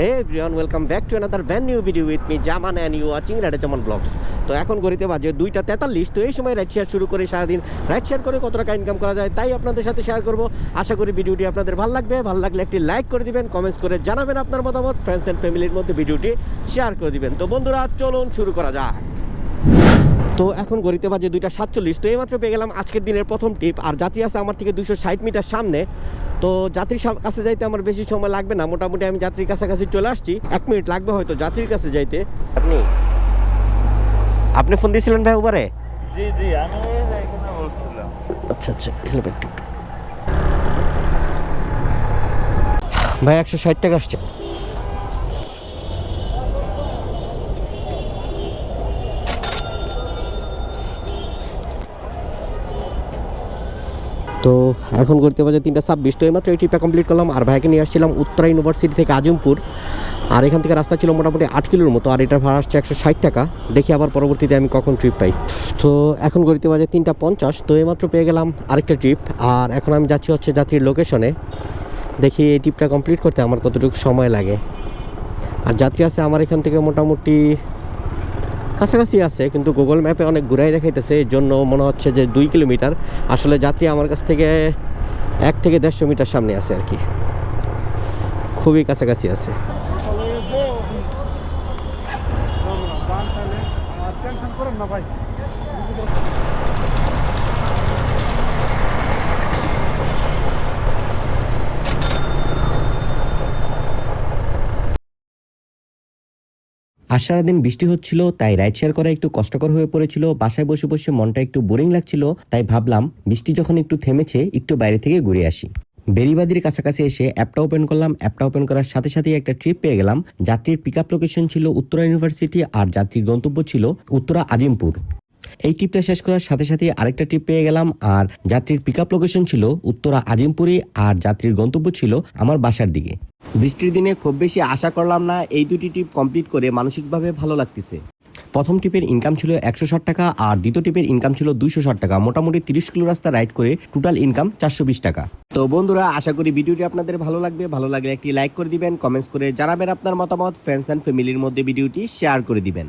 Hey everyone welcome back to another brand new video with me Zaman and you watching Zaman vlogs তো এখন ঘড়িতে বাজে দুইটা তেতাল্লিশ, তো এই সময় রাইড শেয়ার শুরু করে সারাদিন। রাইড শেয়ার করে কত টাকা ইনকাম করা যায় তাই আপনাদের সাথে শেয়ার করব। আশা করি ভিডিওটি আপনাদের ভালো লাগবে। ভালো লাগলে একটি লাইক করে দিবেন কমেন্টস করে জানাবেন আপনার মতামত ফ্রেন্ডস অ্যান্ড ফ্যামিলির মধ্যে ভিডিওটি শেয়ার করে দিবেন। তো বন্ধুরা, চলুন শুরু করা যাক। তো এখন গড়িতে বাজে দুইটা সাতচল্লিশ। তো এইমাত্র পেয়ে গেলাম আজকের দিনের প্রথম টিপ। আর যাত্রী আছে আমার থেকে দুশো ষাট মিটার সামনে। তো যাত্রীর কাছে যাইতে আমার বেশি সময় লাগবে না। মোটামুটি আমি যাত্রীর কাছাকাছি চলে আসছি। এক মিনিট লাগবে হয়তো যাত্রীর কাছে যাইতে। আপনি? আপনি ফোন দিয়েছিলেন ভাই উবারে জি জি আমি এখানে বলছিলাম। আচ্ছা আচ্ছা হেলমেট ভাই একশো ষাট টাকা আসছে। তো এখন করতে বাজে তিনটা ছাব্বিশ, তো এইমাত্র এই ট্রিপটা কমপ্লিট করলাম। আর ভাইকে নিয়ে আসছিলাম উত্তরা ইউনিভার্সিটি থেকে আজিমপুর। আর এখান থেকে রাস্তা ছিল মোটামুটি আট কিলোর মতো, আর এটার ভাড়া আসছে একশো ষাট টাকা। দেখি আবার পরবর্তীতে আমি কখন ট্রিপ পাই। তো এখন গড়িতে বাজে তিনটা পঞ্চাশ, তো এইমাত্র পেয়ে গেলাম আরেকটা ট্রিপ আর এখন আমি যাচ্ছি হচ্ছে যাত্রীর লোকেশনে দেখি এই ট্রিপটা কমপ্লিট করতে আমার কতটুকু সময় লাগে। আর যাত্রী আছে আমার এখান থেকে মোটামুটি কাছাকাছি আছে, কিন্তু গুগল ম্যাপে অনেক ঘুরাই দেখাইতেছে, এর জন্য মনে হচ্ছে যে দুই কিলোমিটার। আসলে যাত্রী আমার কাছ থেকে এক থেকে দেড়শো মিটার সামনে আছে আর কি। খুবই কাছাকাছি আছে। না ভাই। আর সারাদিন বৃষ্টি হচ্ছিল, তাই রাইড শেয়ার করা একটু কষ্টকর হয়ে পড়েছিল। বাসায় বসে বসে মনটা একটু বোরিং লাগছিল, তাই ভাবলাম বৃষ্টি যখন একটু থেমেছে, একটু বাইরে থেকে ঘুরে আসি। বেরিবাদির কাছাকাছি এসে অ্যাপটা ওপেন করলাম। অ্যাপটা ওপেন করার সাথে সাথে একটা ট্রিপ পেয়ে গেলাম। যাত্রীর পিক আপ লোকেশন ছিল উত্তরা ইউনিভার্সিটি আর যাত্রীর গন্তব্য ছিল উত্তরা আজিমপুর। এই ট্রিপটা শেষ করার সাথে সাথে আরেকটা ট্রিপ পেয়ে গেলাম, আর যাত্রীর পিক লোকেশন ছিল উত্তরা আজিমপুরে, আর যাত্রীর গন্তব্য ছিল আমার বাসার দিকে। বৃষ্টির দিনে খুব বেশি আশা করলাম না, এই দুটি ট্রিপ কমপ্লিট করে মানসিকভাবে ভালো লাগতেছে। প্রথম ট্রিপের ইনকাম ছিল একশো ষাট টাকা, আর দ্বিতীয় ট্রিপের ইনকাম ছিল দুইশো ষাট টাকা, মোটামুটি তিরিশ কিলো রাস্তা রাইড করে টোটাল ইনকাম চারশো বিশ টাকা। তো বন্ধুরা, আশা করি ভিডিওটি আপনাদের ভালো লাগবে। ভালো লাগলে একটি লাইক করে দিবেন কমেন্টস করে জানাবেন আপনার মতামত ফ্রেন্ডস অ্যান্ড ফ্যামিলির মধ্যে ভিডিওটি শেয়ার করে দিবেন।